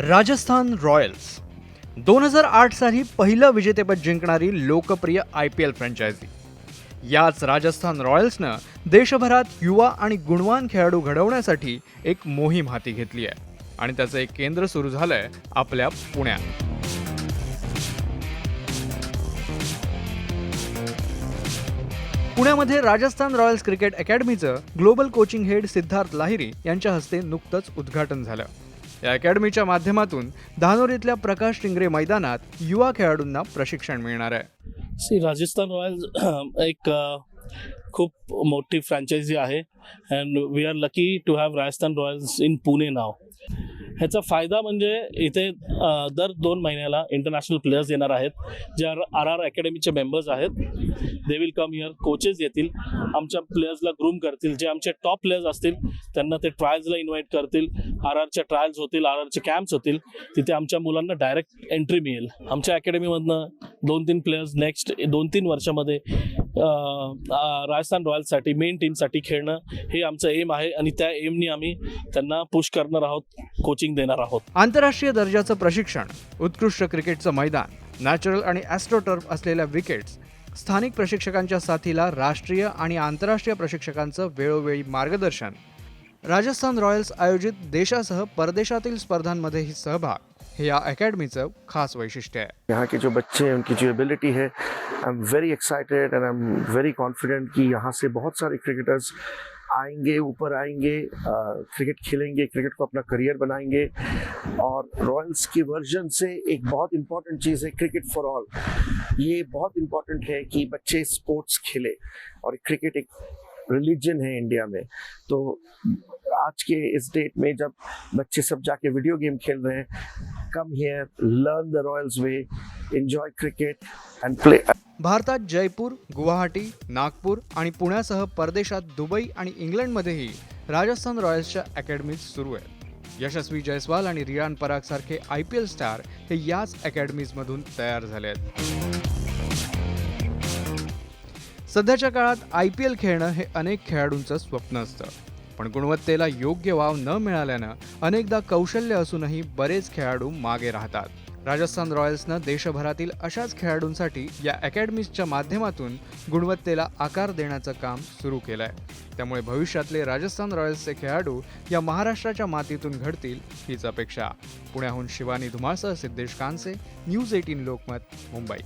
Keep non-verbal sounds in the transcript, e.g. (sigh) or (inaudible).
Rajasthan Royals. दोन हजार आठ साली पहिलं विजेतेपद जिंकणारी लोकप्रिय आय पी एल फ्रँचायझी याच राजस्थान रॉयल्सनं देशभरात युवा आणि गुणवान खेळाडू घडवण्यासाठी एक मोहीम हाती घेतली आहे आणि त्याचं एक केंद्र सुरू झालंय आपल्या पुण्यात. पुण्यामध्ये Rajasthan Royals cricket अकॅडमीचं global coaching head Siddharth Lahiri यांच्या हस्ते नुकतंच उद्घाटन झालं. या अकॅडमीच्या माध्यमातून धानोरीतल्या प्रकाश टिंगरे मैदानात युवा खेळाडूंना प्रशिक्षण मिळणार आहे. सी राजस्थान रॉयल्स (clears throat) एक खूप मोठी फ्रँचायझी आहे. And we are lucky to have Rajasthan Royals in Pune नाव ह्याचा फायदा म्हणजे इथे दर दोन महिन्याला इंटरनॅशनल प्लेयर्स येणार आहेत जे आर आर आर अकॅडमीचे मेंबर्स आहेत. They will come your coaches येतील आमच्या प्लेयर्सला ग्रूम करतील जे आमचे टॉप प्लेयर्स असतील त्यांना ते ट्रायल्सला इन्व्हाइट करतील आर आरच्या ट्रायल्स होतील आर आरचे कॅम्प्स होतील तिथे आमच्या मुलांना डायरेक्ट एंट्री मिळेल. आमच्या अकॅडमीमधनं दोन तीन प्लेयर्स नेक्स्ट दोन तीन वर्षामध्ये राजस्थान रॉयल्ससाठी मेन टीमसाठी खेळणं हे आमचं एम आहे आणि त्या एमनी आम्ही त्यांना पुश करणार आहोत कोचिंग देणार आहोत. आंतरराष्ट्रीय दर्जाचं प्रशिक्षण उत्कृष्ट क्रिकेटचं मैदान नॅचरल आणि ॲस्ट्रोटर्फ असलेल्या विकेट्स स्थानिक प्रशिक्षकांच्या साथीला राष्ट्रीय आणि आंतरराष्ट्रीय प्रशिक्षकांचं वेळोवेळी मार्गदर्शन. राजस्थान रॉयल्स आयोजित देशासह परदेशातील स्पर्धांमध्येही सहभाग. हे या अकॅडमीचं खास वैशिष्ट्य आहे. यहाँ के जो बच्चे हैं, उनकी जो एबिलिटी है I am very excited and I am very confident कि यहाँ से बहुत सारे क्रिकेटर्स आएँगे, ऊपर आएँगे क्रिकेट खेलेंगे क्रिकेट को अपना करियर बनाएँगे और रॉयल्स के वर्जन से एक बहुत इंपॉर्टेंट चीज़ है क्रिकेट फॉर ऑल ये बहुत इंपॉर्टेंट है कि बच्चे स्पोर्ट्स खेले और क्रिकेट एक रिलीजन है इंडिया में. तो आज के इस डेट में जब बच्चे सब जाके वीडियो गेम खेल रहे हैं come here, learn the Royals way enjoy cricket and play. भारतात जयपूर गुवाहाटी नागपूर आणि पुण्यासह परदेशात दुबई आणि इंग्लंडमध्येही राजस्थान रॉयल्सच्या अकॅडमीज सुरू आहेत. यशस्वी जयस्वाल आणि रियान पराग सारखे आय पी एल स्टार हे याच अकॅडमीजमधून तयार झाले आहेत. सध्याच्या काळात आय पी एल खेळणं हे अनेक खेळाडूंचं स्वप्न असतं. पण गुणवत्तेला योग्य वाव न मिळाल्यानं अनेकदा कौशल्य असूनही बरेच खेळाडू मागे राहतात. राजस्थान रॉयल्सनं देशभरातील अशाच खेळाडूंसाठी या अकॅडमीजच्या माध्यमातून गुणवत्तेला आकार देण्याचं काम सुरू केलं आहे त्यामुळे भविष्यातले राजस्थान रॉयल्सचे खेळाडू या महाराष्ट्राच्या मातीतून घडतील हीच अपेक्षा. पुण्याहून शिवानी धुमाळसह सिद्धेश कांसे न्यूज एटीन लोकमत मुंबई.